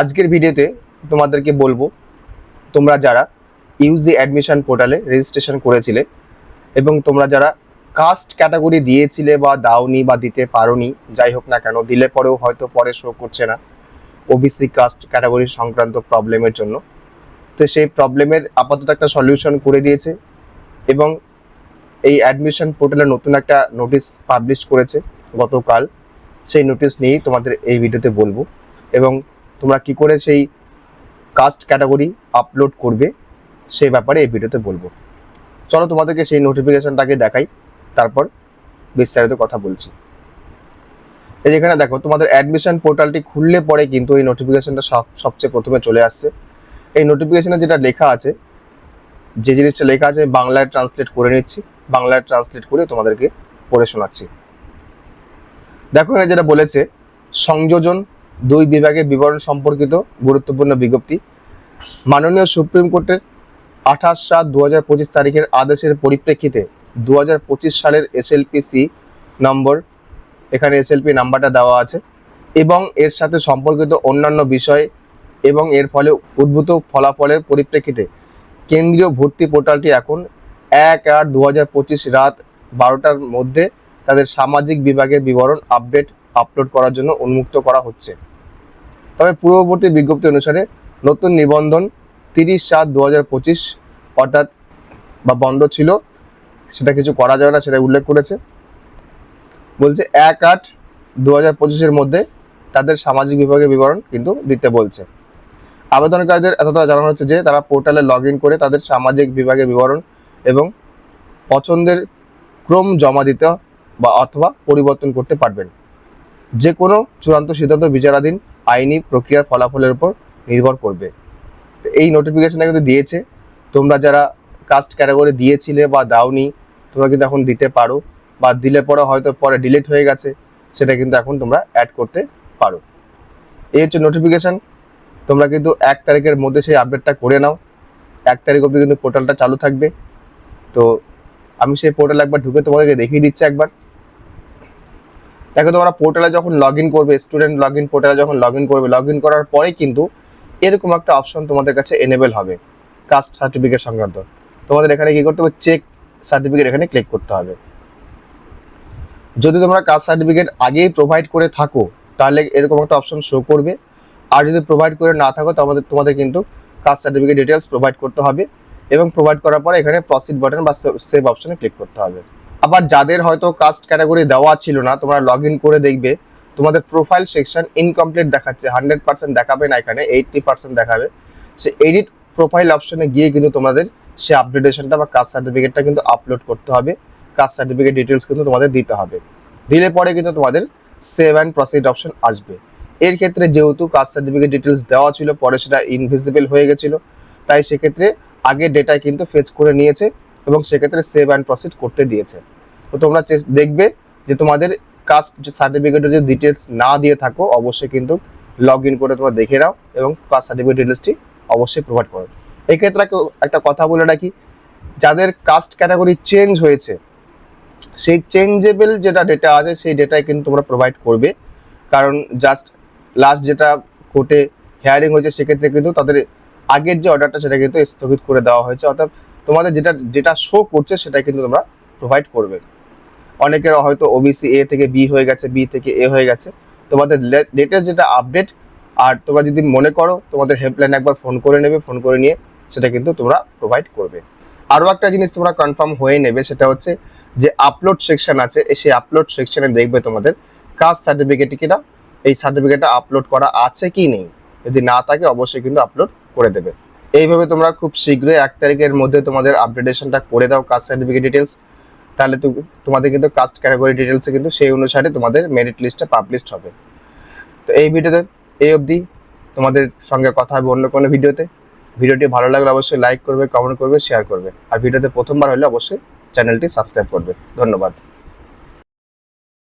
আজকের ভিডিওতে তোমাদেরকে বলব, তোমরা যারা ইউজি অ্যাডমিশন পোর্টালে রেজিস্ট্রেশন করেছিলে এবং তোমরা যারা কাস্ট ক্যাটাগরি দিয়েছিলে বা দাওনি বা দিতে পারোনি, যাই হোক না কেন, দিলে পরেও হয়তো পরে শো করছে না ওবিসি কাস্ট ক্যাটাগরি সংক্রান্ত প্রবলেমের জন্য। তো সেই প্রবলেমের আপাতত একটা সলিউশন করে দিয়েছে এবং এই অ্যাডমিশন পোর্টালে নতুন একটা নোটিশ পাবলিশ করেছে গতকাল। সেই নোটিশ নিয়েই তোমাদের এই ভিডিওতে বলব এবং তোমরা কি করে সেই কাস্ট ক্যাটাগরি আপলোড করবে, সেই ব্যাপারে এই ভিডিওতে বলব। চলো তোমাদেরকে সেই নোটিফিকেশনটাকে দেখাই, তারপর বিস্তারিত কথা বলছি। এই যেখানে দেখো, তোমাদের অ্যাডমিশন পোর্টালটি খুললে পরে কিন্তু এই নোটিফিকেশনটা সব, সবচেয়ে প্রথমে চলে আসছে। এই নোটিফিকেশনে যেটা লেখা আছে, যে জিনিসটা লেখা আছে, বাংলায় ট্রান্সলেট করে নিচ্ছি, বাংলায় ট্রান্সলেট করে তোমাদেরকে পড়ে শোনাচ্ছি। দেখো এখানে যেটা বলেছে, সংযোজন দুই বিভাগের বিবরণ সম্পর্কিত গুরুত্বপূর্ণ বিজ্ঞপ্তি। মাননীয় সুপ্রিম কোর্টের আঠাশ সাত দু হাজার পঁচিশ তারিখের আদেশের পরিপ্রেক্ষিতে দু হাজার পঁচিশ সালের এসএলপিসি নম্বর, এখানে এসএলপি নাম্বারটা দেওয়া আছে এবং এর সাথে সম্পর্কিত অন্যান্য বিষয় এবং এর ফলে উদ্ভূত ফলাফলের পরিপ্রেক্ষিতে কেন্দ্রীয় ভর্তি পোর্টালটি এখন এক আট দু হাজার পঁচিশ রাত বারোটার মধ্যে তাদের সামাজিক বিভাগের বিবরণ আপডেট, আপলোড করার জন্য উন্মুক্ত করা হচ্ছে। তবে পূর্ববর্তী বিজ্ঞপ্তি অনুসারে নতুন নিবন্ধন তিরিশ সাত দু হাজার পঁচিশ অর্থাৎ বা বন্ধ ছিল, সেটা কিছু করা যাবে না সেটা উল্লেখ করেছে। বলছে এক আট দু হাজার পঁচিশের মধ্যে তাদের সামাজিক বিভাগের বিবরণ কিন্তু দিতে বলছে। আবেদনকারীদের এতটা জানানো হচ্ছে যে তারা পোর্টালে লগ করে তাদের সামাজিক বিভাগের বিবরণ এবং পছন্দের ক্রম জমা দিতে বা অথবা পরিবর্তন করতে পারবেন। যে কোনো চূড়ান্ত সিদ্ধান্ত বিচারাধীন আইনি প্রক্রিয়ার ফলাফলের উপর নির্ভর করবে। এই নোটিফিকেশনটা কিন্তু দিয়েছে। তোমরা যারা কাস্ট ক্যাটাগরি দিয়েছিলে বা দাওনি, তোমরা কিন্তু এখন দিতে পারো। বা দিলে পরে হয়তো পরে ডিলিট হয়ে গেছে, সেটা কিন্তু এখন তোমরা অ্যাড করতে পারো। এই হচ্ছে নোটিফিকেশন তোমরা কিন্তু এক তারিখের মধ্যে সেই আপডেটটা করে নাও। এক তারিখ অবধি কিন্তু পোর্টালটা চালু থাকবে। তো আমি সেই পোর্টাল একবার ঢুকে তোমাদেরকে দেখিয়ে দিচ্ছি একবার। দেখো তোমরা পোর্টালে যখন লগ ইন করবে স্টুডেন্ট লগ ইন পোর্টালে যখন লগ ইন করবে লগ ইন করার পরে কিন্তু এরকম একটা অপশন তোমাদের কাছে এনেবেল হবে কাস্ট সার্টিফিকেট সংক্রান্ত। তোমাদের এখানে কি করতে হবে? চেক সার্টিফিকেট এখানে ক্লিক করতে হবে। যদি তোমরা কাস্ট সার্টিফিকেট আগেই প্রোভাইড করে থাকো, তাহলে এরকম একটা অপশন শো করবে। আর যদি প্রোভাইড করে না থাকো তোমাদের তোমাদের কিন্তু কাস্ট সার্টিফিকেট ডিটেলস প্রোভাইড করতে হবে এবং প্রোভাইড করার পরে এখানে প্রসিড বাটন বা সেভ অপশনে ক্লিক করতে হবে। আবার যাদের হয়তো কাস্ট ক্যাটাগরি দেওয়া ছিল না, তোমরা লগ করে দেখবে, তোমাদের প্রোফাইল সেকশন ইনকমপ্লিট দেখাচ্ছে হান্ড্রেড পার্সেন্ট দেখাবে না এখানে এইটটি পার্সেন্ট দেখাবে। সে এডিট প্রোফাইল অপশনে গিয়ে কিন্তু তোমাদের সে আপডেটেশনটা বা কাস্ট সার্টিফিকেটটা কিন্তু আপলোড করতে হবে কাস্ট সার্টিফিকেট ডিটেলস কিন্তু তোমাদের দিতে হবে। দিলে পরে কিন্তু তোমাদের সেভ অ্যান্ড প্রসিড অপশন আসবে। এর ক্ষেত্রে যেহেতু কাস্ট সার্টিফিকেট ডিটেলস দেওয়া ছিল, পরে সেটা ইনভিজিবল হয়ে গেছিল, তাই সেক্ষেত্রে আগে ডেটা কিন্তু ফেচ করে নিয়েছে এবং সেক্ষেত্রে সেভ অ্যান্ড প্রসিড করতে দিয়েছে। তো তোমরা দেখবে যে তোমাদের কাস্ট সার্টিফিকেটের যে ডিটেলস না দিয়ে থাকো, অবশ্যই কিন্তু লগ ইন করে তোমরা দেখে নাও এবং কাস্ট সার্টিফিকেট ডিটেলসটি অবশ্যই প্রোভাইড করো। এই ক্ষেত্রে একটা- কথা বলে রাখি, যাদের কাস্ট ক্যাটাগরি চেঞ্জ হয়েছে, সেই চেঞ্জেবল যেটা ডেটা আছে, সেই ডেটাই কিন্তু তোমরা প্রোভাইড করবে। কারণ জাস্ট লাস্ট যেটা কোর্টে হেয়ারিং হয়েছে, সেক্ষেত্রে কিন্তু তাদের আগের যে অর্ডারটা সেটা কিন্তু স্থগিত করে দেওয়া হয়েছে। অর্থাৎ তোমাদের যেটা যেটা শো করছে, সেটা কিন্তু তোমরা প্রোভাইড করবে। অনেকের হয়তো ওবিসি এ থেকে বি হয়ে গেছে বি থেকে এ হয়ে গেছে। তোমাদের লেটেস্ট যেটা আপডেট আর তোমরা যদি মনে করো, তোমাদের হেল্পলাইন একবার ফোন করে নেবে ফোন করে নিয়ে সেটা কিন্তু তোমরা প্রোভাইড করবে। আরও একটা জিনিস তোমরা কনফার্ম হয়ে নেবে, সেটা হচ্ছে যে আপলোড সেকশন আছে সেই আপলোড সেকশনে দেখবে তোমাদের কাস্ট সার্টিফিকেট কিনা, এই সার্টিফিকেটটা আপলোড করা আছে কি নেই। যদি না থাকে, অবশ্যই কিন্তু আপলোড করে দেবে। এইভাবে তোমরা খুব শীঘ্রই এক তারিখের মধ্যে তোমাদের আপডেটেশনটা করে দাও কাস্ট সার্টিফিকেট ডিটেলস তাহলে তোমাদের কিন্তু কাস্ট ক্যাটাগরি ডিটেলসে কিন্তু সেই অনুসারে তোমাদের মেরিট লিস্টটা পাবলিশড হবে। তো এই ভিডিওতে এই অবধি। তোমাদের সঙ্গে কথা হবে অন্য কোনো ভিডিওতে। ভিডিওটি ভালো লাগলে অবশ্যই লাইক করবে কমেন্ট করবে শেয়ার করবে। আর ভিডিওতে প্রথমবার হলে অবশ্যই চ্যানেলটি সাবস্ক্রাইব করবে। ধন্যবাদ।